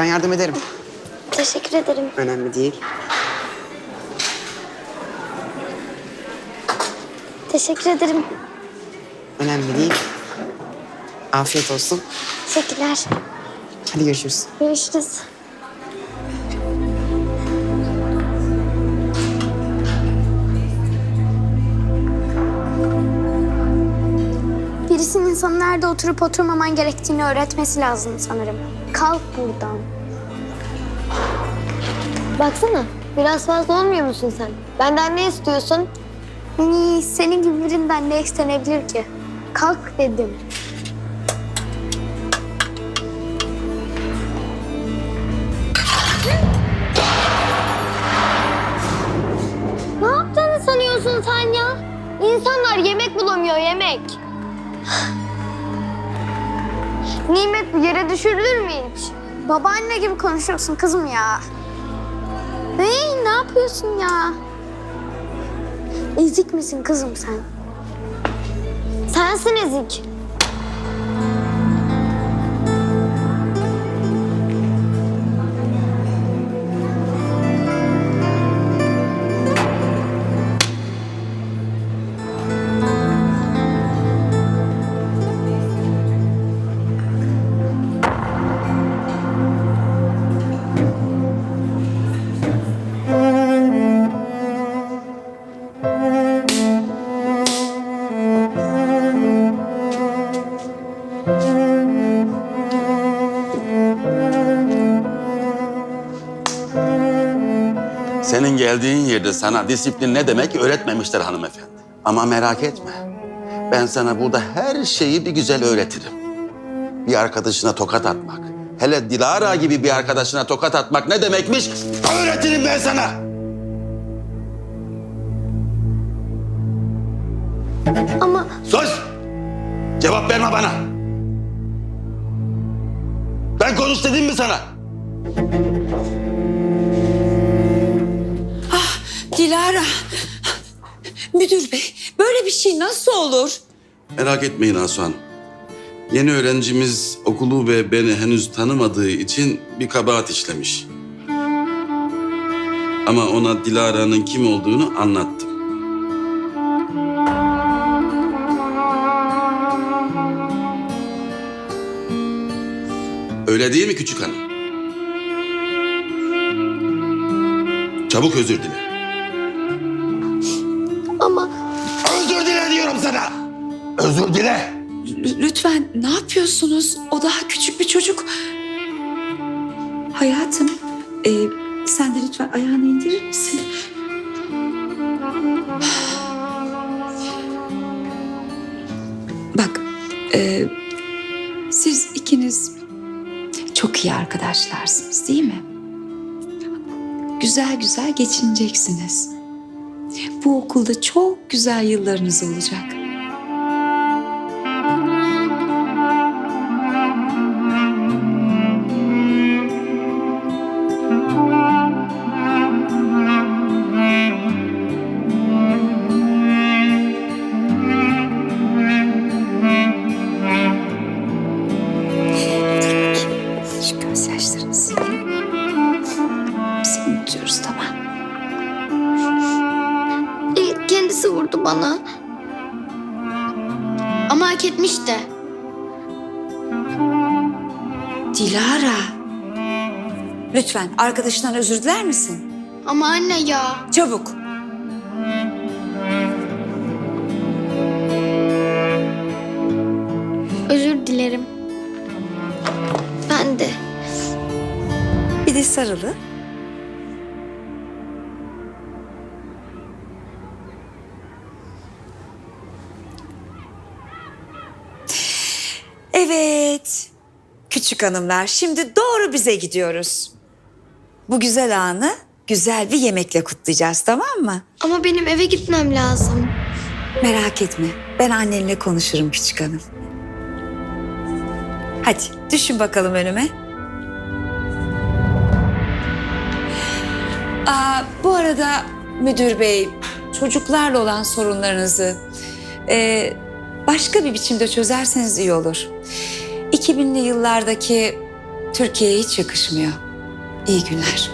ben yardım ederim. Teşekkür ederim. Önemli değil. Teşekkür ederim. Önemli değil. Afiyet olsun. Teşekkürler. Hadi görüşürüz. Görüşürüz. Sana nerede oturup oturmaman gerektiğini öğretmesi lazım sanırım. Kalk buradan. Baksana biraz fazla olmuyor musun sen? Benden ne istiyorsun? Ni, senin gibi birinden ne istenebilir ki? Kalk dedim. Ne yaptığını sanıyorsun sen ya? İnsanlar yemek bulamıyor yemek. Nimet yere düşürülür mü hiç? Babaanne gibi konuşuyorsun kızım ya. Hey, ne yapıyorsun ya? Ezik misin kızım sen? Sensin ezik. Senin geldiğin yerde sana disiplin ne demek öğretmemişler hanımefendi. Ama merak etme. Ben sana burada her şeyi bir güzel öğretirim. Bir arkadaşına tokat atmak. Hele Dilara gibi bir arkadaşına tokat atmak ne demekmiş? Öğretirim ben sana. Ama Sus! Cevap verme bana. Ben konuş dedim mi sana? Dilara. Müdür bey, böyle bir şey nasıl olur? Merak etmeyin Asuhan. Yeni öğrencimiz okulu ve beni henüz tanımadığı için bir kabahat işlemiş. Ama ona Dilara'nın kim olduğunu anlattım. Öyle değil mi küçük hanım? Çabuk özür dile. Sana. Özür dile. L- lütfen ne yapıyorsunuz? O daha küçük bir çocuk. Hayatım, e, sen de lütfen ayağını indirir misin? Bak, e, siz ikiniz çok iyi arkadaşlarsınız değil mi? Güzel güzel geçineceksiniz. Bu okulda çok güzel yıllarınız olacak. Kendisi vurdu bana. Ama hak etmişti. Dilara. Lütfen arkadaşından özür diler misin? Ama anne ya. Çabuk. Özür dilerim. Ben de. Bir de sarılı. Evet. Küçük hanımlar şimdi doğru bize gidiyoruz. Bu güzel anı güzel bir yemekle kutlayacağız tamam mı? Ama benim eve gitmem lazım. Merak etme. Ben annenle konuşurum küçük hanım. Hadi düşün bakalım önüme. Aa, bu arada müdür bey çocuklarla olan sorunlarınızı e, başka bir biçimde çözerseniz iyi olur. 2000'li yıllardaki Türkiye'ye hiç yakışmıyor. İyi günler.